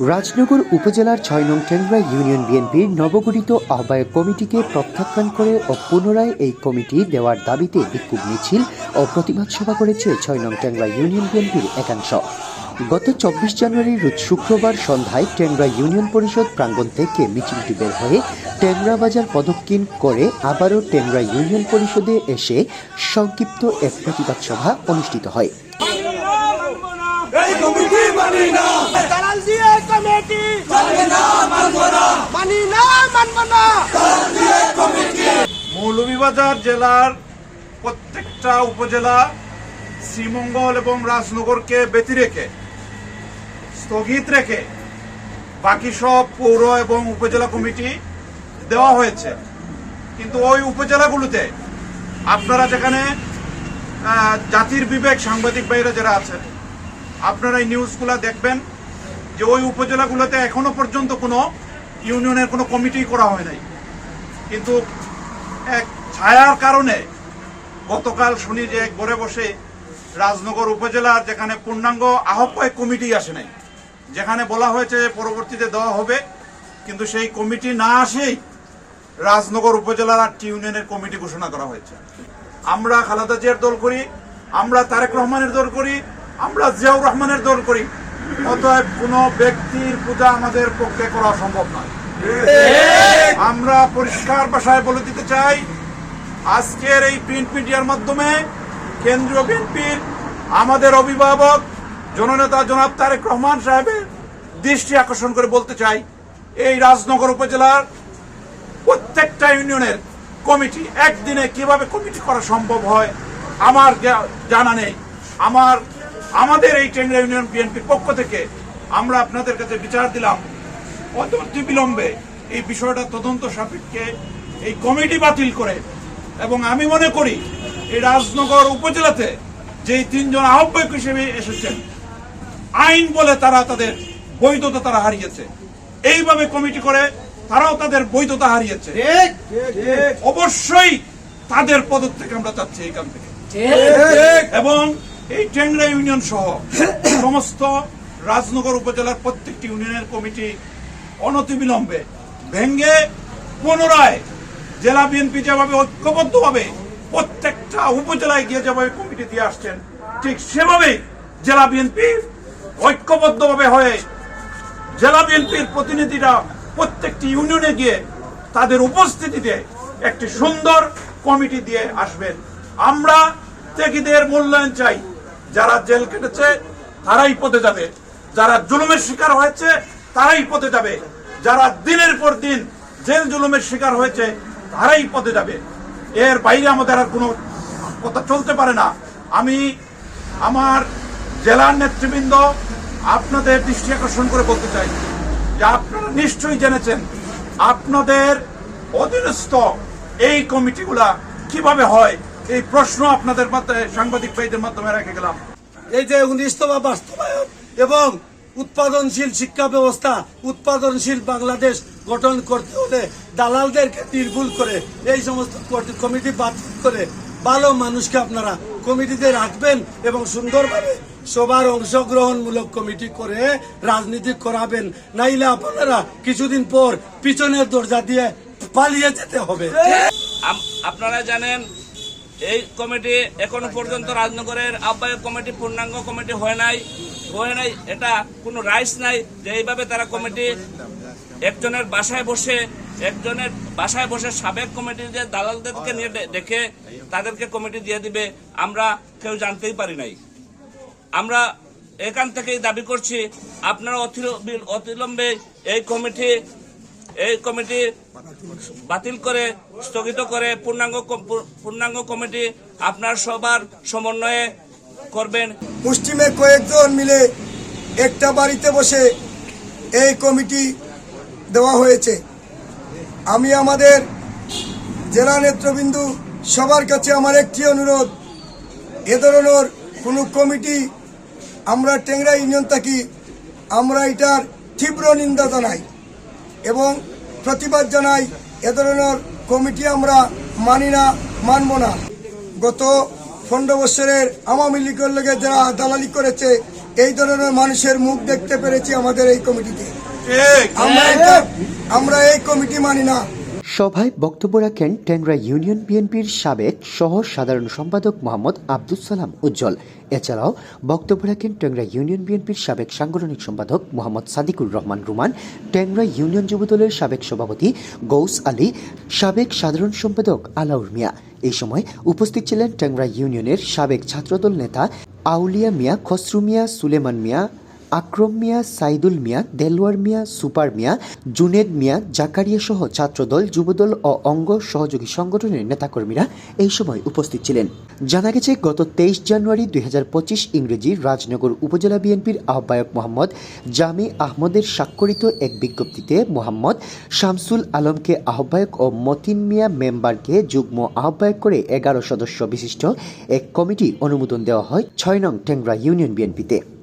রাজনগর উপজেলার ছয় নং টেংরা ইউনিয়ন বিএনপির নবগঠিত আহ্বায়ক কমিটিকে প্রত্যাখ্যান করে ও পুনরায় এই কমিটি দেওয়ার দাবিতে বিক্ষোভ মিছিল ও প্রতিবাদ সভা করেছে ছয় নং টেংরা ইউনিয়ন বিএনপির একাংশ। গত চব্বিশ জানুয়ারি রোজ শুক্রবার সন্ধ্যায় টেংরা ইউনিয়ন পরিষদ প্রাঙ্গণ থেকে মিছিলটি বের হয়ে টেংরা বাজার প্রদক্ষিণ করে আবারও টেংরা ইউনিয়ন পরিষদে এসে সংক্ষিপ্ত এক প্রতিবাদ সভা অনুষ্ঠিত হয়। এই কমিটি মানি না। দালাল দিয়ে কমিটি। চলবে না মানবো না। মানি না মানব না। মৌলভীবাজার জেলার প্রত্যেকটা উপজেলা শ্রীমঙ্গল এবং রাজনগরকে ব্যতি রেখে স্থগিত রেখে বাকি সব পৌর এবং উপজেলা কমিটি দেওয়া হয়েছে। কিন্তু ওই উপজেলাগুলোতে আপনারা যেখানে জাতির বিবেক সাংবাদিক ভাইরা যারা আছেন আপনারা এই নিউজগুলো দেখবেন যে ওই উপজেলাগুলোতে এখনও পর্যন্ত কোনো ইউনিয়নের কোনো কমিটি করা হয় নাই। কিন্তু এক ছায়ার কারণে গতকাল শুনি যে ঘরে বসে রাজনগর উপজেলার যেখানে পূর্ণাঙ্গ আহ্বায়ক কমিটি আসে নাই, যেখানে বলা হয়েছে পরবর্তীতে দেওয়া হবে, কিন্তু সেই কমিটি না আসেই রাজনগর উপজেলার আটটি ইউনিয়নের কমিটি ঘোষণা করা হয়েছে। আমরা খালেদা জিয়ার দল করি, আমরা তারেক রহমানের দল করি আমরা জিয়াউর রহমানের দল করি। অতএব কোনো ব্যক্তির পূজা আমাদের পক্ষে করা সম্ভব নয়। আমরা পরিষ্কার ভাষায় বলে দিতে চাই, আজকের এই প্রিন্ট মিডিয়ার মাধ্যমে কেন্দ্রীয় বিএনপির আমাদের অভিভাবক, জননেতা জনাব তারেক রহমান সাহেবের দৃষ্টি আকর্ষণ করে বলতে চাই, এই রাজনগর উপজেলার প্রত্যেকটা ইউনিয়নের কমিটি একদিনে কীভাবে কমিটি করা সম্ভব হয়, আমার জানা নেই। আমার আমাদের এই টেংরা ইউনিয়ন বিএনপির পক্ষ থেকে আমরা আপনাদের কাছে বিচার দিলাম অতি বিলম্বে এই বিষয়টা তদন্ত সাপেক্ষে এই কমিটি বাতিল করে। এবং আমি মনে করি এই রাজনগর উপজেলাতে যেই তিনজন আহ্বায়ক হিসেবে এসেছেন আইন বলে তারা তাদের বৈধতা তারা হারিয়েছে। এইভাবে কমিটি করে তারাও তাদের বৈধতা হারিয়েছে। অবশ্যই তাদের পদত্যাগ আমরা চাচ্ছি এখান থেকে। এবং এই টেংরা ইউনিয়ন সহ সমস্ত রাজনগর উপজেলার প্রত্যেকটি ইউনিয়নের কমিটি অনতিবিলম্বে ভেঙ্গে পুনরায় জেলা বিএনপি যেভাবে ঐক্যবদ্ধভাবে প্রত্যেকটা উপজেলায় গিয়ে যেভাবে কমিটি দিয়ে আসছেন, ঠিক সেভাবেই জেলা বিএনপি ঐক্যবদ্ধভাবে হয়ে জেলা বিএনপির প্রতিনিধিরা প্রত্যেকটি ইউনিয়নে গিয়ে তাদের উপস্থিতিতে একটি সুন্দর কমিটি দিয়ে আসবেন। আমরা ত্যাগীদের মূল্যায়ন চাই। যারা জেল কেটেছে, তারাই পথে যাবে। যারা জুলুমের শিকার হয়েছে, তারাই পথে যাবে। যারা দিনের পর দিন জেল জুলুমের শিকার হয়েছে, তারাই পথে যাবে। এর বাইরে আমাদের আর কোনো কথা চলতে পারে না। আমি আমার জেলার নেতৃবৃন্দ আপনাদের দৃষ্টি আকর্ষণ করে বলতে চাই যে আপনারা নিশ্চয়ই জেনেছেন আপনাদের অধীনস্থ এই কমিটিগুলা কীভাবে হয়। এই প্রশ্ন আপনাদের মাধ্যমে সাংবাদিক ভাইদের মাধ্যমে রেখে গেলাম। এই যে উনিশতমা বাস্তবায়ন এবং উৎপাদনশীল শিক্ষা ব্যবস্থা উৎপাদনশীল বাংলাদেশ গঠন করতে হলে দালালদেরকে নির্ভুল করে এই সমস্ত কমিটি বাতিল করে ভালো মানুষকে আপনারা কমিটিতে রাখবেন এবং সুন্দরভাবে সবার অংশগ্রহণমূলক কমিটি করে রাজনীতি করাবেন। নাইলে আপনারা কিছুদিন পর পিছনের দরজা দিয়ে পালিয়ে যেতে হবে। আপনারা জানেন এই কমিটি এখনও পর্যন্ত রাজনগরের আহ্বায়ক কমিটি, পূর্ণাঙ্গ কমিটি হয় নাই। হয় নাই, এটা কোনো রাইটস নাই যে এইভাবে তারা কমিটি একজনের বাসায় বসে, একজনের বাসায় বসে সাবেক কমিটির যে দালালদেরকে নিয়ে ডেকে তাদেরকে কমিটি দিয়ে দিবে, আমরা কেউ জানতেই পারি নাই। আমরা এখান থেকেই দাবি করছি, আপনারা অতি- অতিলম্বে এই কমিটি এই কমিটি বাতিল করে, স্থগিত করে পূর্ণাঙ্গ পূর্ণাঙ্গ কমিটি আপনার সবার সমন্বয়ে করবেন। পশ্চিমে কয়েকজন মিলে একটা বাড়িতে বসে এই কমিটি দেওয়া হয়েছে। আমি আমাদের জেলা নেতৃবৃন্দু, সবার কাছে আমার একটি অনুরোধ, এ ধরনের কোনো কমিটি আমরা টেংরা ইউনিয়ন থাকি, আমরা এটার তীব্র নিন্দা জানাই। এবং প্রতিবাদ জানাই এ ধরনের কমিটি আমরা মানি না মানব না। গত পনেরো বছরের আওয়ামী লীগের লোকে যারা দালালি করেছে এই ধরনের মানুষের মুখ দেখতে পেরেছি আমাদের এই কমিটিতে। আমরা আমরা এই কমিটি মানি না। সভায় বক্তব্য রাখেন ট্যাংরা ইউনিয়ন বিএনপির সাবেক সহ সাধারণ সম্পাদক মোহাম্মদ আব্দুল সালাম উজ্জ্বল। এছাড়াও বক্তব্য রাখেন টেংরা ইউনিয়ন বিএনপির সাবেক সাংগঠনিক সম্পাদক মোহাম্মদ সাদিকুর রহমান রুমান ট্যাংরা ইউনিয়ন যুবদলের সাবেক সভাপতি গৌস আলী, সাবেক সাধারণ সম্পাদক আলাউর মিয়া। এই সময় উপস্থিত ছিলেন টেংরা ইউনিয়নের সাবেক ছাত্রদল নেতা আউলিয়া মিয়া, খসরু মিয়া, সুলেমান মিয়া আকরম মিয়া, সাইদুল মিয়া, দেলওয়ার মিয়া, সুপার মিয়া, জুনেদ মিয়া, জাকারিয়া সহ ছাত্রদল, যুবদল ও অঙ্গ সহযোগী সংগঠনের নেতাকর্মীরা এই সময় উপস্থিত ছিলেন। জানা গেছে, গত তেইশ জানুয়ারি দুই ইংরেজি রাজনগর উপজেলা বিএনপির আহ্বায়ক মোহাম্মদ জামি আহমদের স্বাক্ষরিত এক বিজ্ঞপ্তিতে মোহাম্মদ শামসুল আলমকে আহ্বায়ক ও মতিন মিয়া মেম্বারকে যুগ্ম আহ্বায়ক করে এগারো সদস্য বিশিষ্ট এক কমিটি অনুমোদন দেওয়া হয় ছয় নং টেংরা ইউনিয়ন বিএনপিতে।